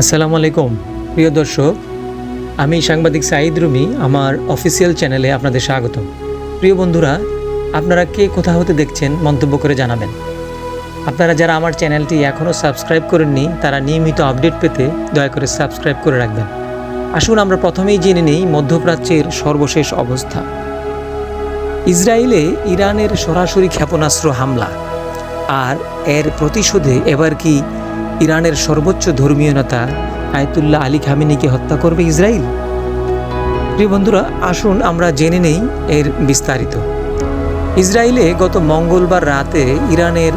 আসসালামু আলাইকুম, প্রিয় দর্শক। আমি সাংবাদিক সাঈদ রুমি, আমার অফিসিয়াল চ্যানেলে আপনাদের স্বাগত প্রিয় বন্ধুরা, আপনারা কে কোথা হতে দেখছেন মন্তব্য করে জানাবেন। আপনারা যারা আমার চ্যানেলটি এখনও সাবস্ক্রাইব করেননি, তারা নিয়মিত আপডেট পেতে দয়া করে সাবস্ক্রাইব করে রাখবেন। আসুন আমরা প্রথমেই জেনে নিই মধ্যপ্রাচ্যের সর্বশেষ অবস্থা। ইসরায়েলে ইরানের সরাসরি ক্ষেপণাস্ত্র হামলা। আর এর প্রতিশোধে এবার কি ইরানের সর্বোচ্চ ধর্মীয় নেতা আয়তুল্লাহ আলী খামিনিকে হত্যা করবে ইসরায়েল প্রিয় বন্ধুরা, আসুন আমরা জেনে নেই এর বিস্তারিত। ইসরায়েলে গত মঙ্গলবার রাতে ইরানের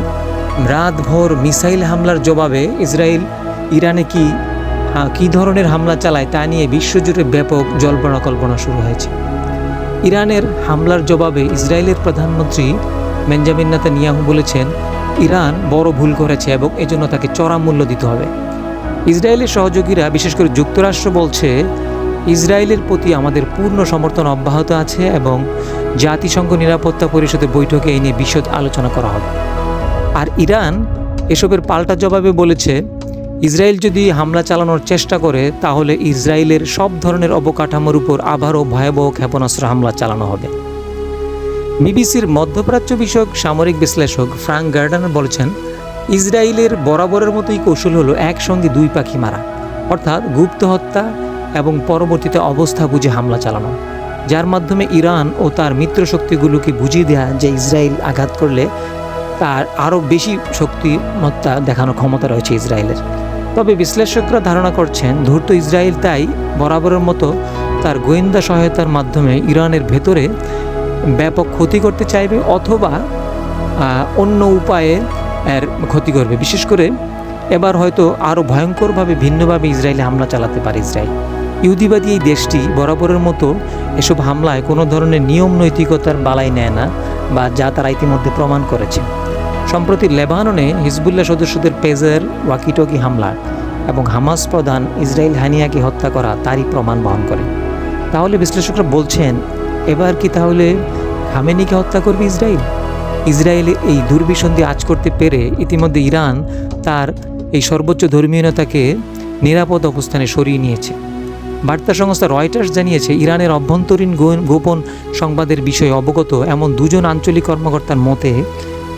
রাতভর মিসাইল হামলার জবাবে ইসরায়েল ইরানে কি কী ধরনের হামলা চালায় তা নিয়ে বিশ্বজুড়ে ব্যাপক জল্পনা কল্পনা শুরু হয়েছে। ইরানের হামলার জবাবে ইসরায়েলের প্রধানমন্ত্রী বেঞ্জামিন নেতানিয়াহু বলেছেন ইরান বড় ভুল করেছে এবং এজন্য তাকে চড়া মূল্য দিতে হবে। ইসরায়েলের সহযোগীরা, বিশেষ করে যুক্তরাষ্ট্র বলছে, ইসরায়েলের প্রতি আমাদের পূর্ণ সমর্থন অব্যাহত আছে এবং জাতিসংঘ নিরাপত্তা পরিষদের বৈঠকে এই নিয়ে বিশদ আলোচনা করা হবে। আর ইরান এসবের পাল্টা জবাবে বলেছে, ইসরায়েল যদি হামলা চালানোর চেষ্টা করে, তাহলে ইসরায়েলের সব ধরনের অবকাঠামোর উপর আবারও ভয়াবহ ক্ষেপণাস্ত্র হামলা চালানো হবে। বিবিসির মধ্যপ্রাচ্য বিষয়ক সামরিক বিশ্লেষক ফ্রাঙ্ক গার্ডানার বলেছেন, ইসরায়েলের বরাবরের মতোই কৌশল হলো একসঙ্গে দুই পাখি মারা, অর্থাৎ গুপ্ত হত্যা এবং পরবর্তীতে অবস্থা বুঝে হামলা চালানো, যার মাধ্যমে ইরান ও তার মিত্রশক্তিগুলোকে বুঝিয়ে দেয়া যে ইসরায়েল আঘাত করলে তার আরও বেশি শক্তিমত্তা দেখানোর ক্ষমতা রয়েছে ইসরায়েলের। তবে বিশ্লেষকরা ধারণা করছেন, ধূর্ত ইসরায়েল তাই বরাবরের মতো তার গোয়েন্দা সহায়তার মাধ্যমে ইরানের ভেতরে ব্যাপক ক্ষতি করতে চাইবে অথবা অন্য উপায়ে এর ক্ষতি করবে। বিশেষ করে এবার হয়তো আরও ভয়ঙ্করভাবে ভিন্নভাবে ইসরায়েলে হামলা চালাতে পারে ইসরায়েল। ইহুদিবাদী এই দেশটি বরাবরের মতো এসব হামলায় কোনো ধরনের নিয়ম নৈতিকতার বালাই নেয় না বা যা তারা ইতিমধ্যে প্রমাণ করেছে। সম্প্রতি লেবাননে হিজবুল্লাহ সদস্যদের পেজার ওয়াকিটকি হামলা এবং হামাস প্রধান ইসরায়েল হানিয়াকে হত্যা করা তারই প্রমাণ বহন করে। তাহলে বিশ্লেষকরা বলছেন এবার কি তাহলে খামেনিকে হত্যা করবে ইসরায়েল? ইসরায়েলের এই দুর্বিসন্ধি আজ করতে পেরে ইতিমধ্যে ইরান তার এই সর্বোচ্চ ধর্মীয় নেতাকে নিরাপদ অবস্থানে সরিয়ে নিয়েছে। বার্তা সংস্থা রয়টার্স জানিয়েছে, ইরানের অভ্যন্তরীণ গোপন সংবাদের বিষয়ে অবগত এমন দুজন আঞ্চলিক কর্মকর্তার মতে,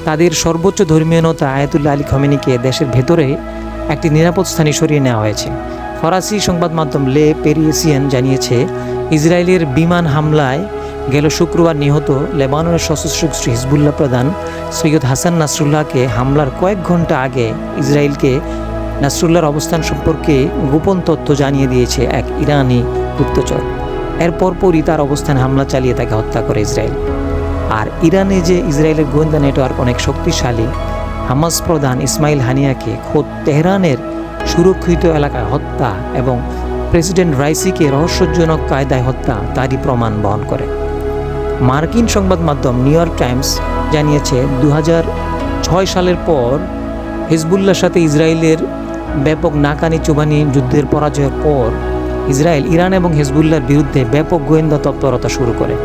তাদের সর্বোচ্চ ধর্মীয় নেতা আয়াতুল্লাহ আলী খমেনিকে দেশের ভেতরে একটি নিরাপদ স্থানে সরিয়ে নেওয়া হয়েছে। ফরাসি সংবাদ মাধ্যম লে পেরিয়েসিয়ান জানিয়েছে, ইসরায়েলের বিমান হামলায় গেল শুক্রবার নিহত লেবাননের সশস্ত্র গোষ্ঠী হিজবুল্লাহ প্রধান সৈয়দ হাসান নাসরুল্লাহকে হামলার কয়েক ঘণ্টা আগে ইসরায়েলকে নাসরুল্লাহর অবস্থান সম্পর্কে গোপন তথ্য জানিয়ে দিয়েছে এক ইরানি গুপ্তচর। এর পরপরই তার অবস্থান হামলা চালিয়ে তাকে হত্যা করে ইসরায়েল। আর ইরানে যে ইসরায়েলের গোয়েন্দা নেটওয়ার্ক অনেক শক্তিশালী, হামাস প্রধান ইসমাইল হানিয়াকে খোদ তেহরানের সুরক্ষিত এলাকায় হত্যা এবং প্রেসিডেন্ট রাইসিকে রহস্যজনক কায়দায় হত্যা তারই প্রমাণ বহন করে। মার্কিন সংবাদ মাধ্যম নিউ ইয়র্ক টাইমস জানিয়েছে দু ছয় সালের পর হিজবুল্লার সাথে ইসরায়েলের ব্যাপক নাকানি চুবানি যুদ্ধের পরাজয়ের পর ইসরায়েল, ইরান এবং হিজবুল্লার বিরুদ্ধে ব্যাপক গোয়েন্দা তৎপরতা শুরু করে।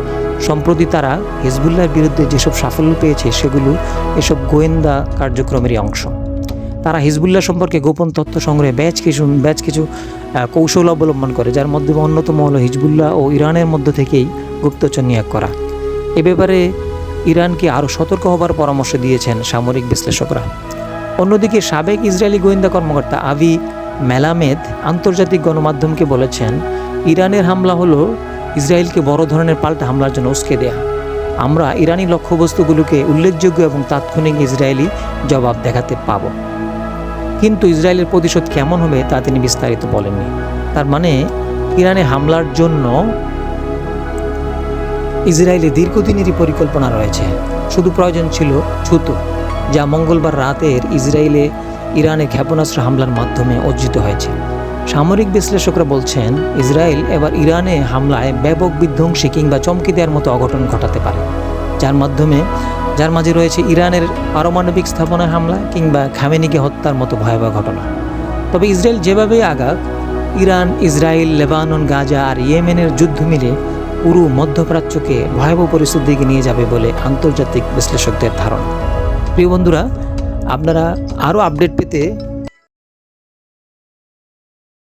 সম্প্রতি তারা হিজবুল্লার বিরুদ্ধে যেসব সাফল্য পেয়েছে, সেগুলো এসব গোয়েন্দা কার্যক্রমেরই অংশ। তারা হিজবুল্লাহ সম্পর্কে গোপন তথ্য সংগ্রহে ব্যাচ কিছু ব্যাচ কিছু কৌশল অবলম্বন করে, যার মধ্যে অন্যতম হলো হিজবুল্লাহ ও ইরানের মধ্য থেকেই গুপ্তচর নিয়োগ করা। এ ব্যাপারে ইরানকে আরও সতর্ক হবার পরামর্শ দিয়েছেন সামরিক বিশ্লেষকরা। অন্যদিকে সাবেক ইসরায়েলি গোয়েন্দা কর্মকর্তা আবি মেলামেদ আন্তর্জাতিক গণমাধ্যমকে বলেছেন, ইরানের হামলা হলো ইসরায়েলকে বড় ধরনের পাল্টা হামলার জন্য উস্কে দেয়া। আমরা ইরানি লক্ষ্যবস্তুগুলোকে উল্লেখযোগ্য এবং তাৎক্ষণিক ইসরায়েলি জবাব দেখাতে পাবো। কিন্তু ইসরায়েলের প্রতিশোধ কেমন হবে তা তিনি বিস্তারিত বলেননি। তার মানে ইরানে হামলার জন্য ইসরায়েলে দীর্ঘদিনেরই পরিকল্পনা রয়েছে। শুধু প্রয়োজন ছিল ছুতো, যা মঙ্গলবার রাতের ইসরায়েলে ইরানে ক্ষেপণাস্ত্র হামলার মাধ্যমে অর্জিত হয়েছে। সামরিক বিশ্লেষকরা বলছেন, ইসরায়েল এবার ইরানে হামলায় ব্যাপক বিধ্বংসী কিংবা চমকি দেওয়ার মতো অঘটন ঘটাতে পারে। যার মাধ্যমে, যার মাঝে রয়েছে ইরানের পারমাণবিক স্থাপনায় হামলা কিংবা খামেনিকে হত্যার মতো ভয়াবহ ঘটনা। তবে ইসরায়েল যেভাবে আগাক, ইরান, ইসরায়েল, লেবানন, গাজা আর ইয়েমেনের যুদ্ধ মিলে পুরো মধ্যপ্রাচ্যকে ভয়াবহ পরিস্থিতির দিকে নিয়ে যাবে বলে আন্তর্জাতিক বিশ্লেষকদের ধারণা। প্রিয় বন্ধুরা, আপনারা আরও আপডেট পেতে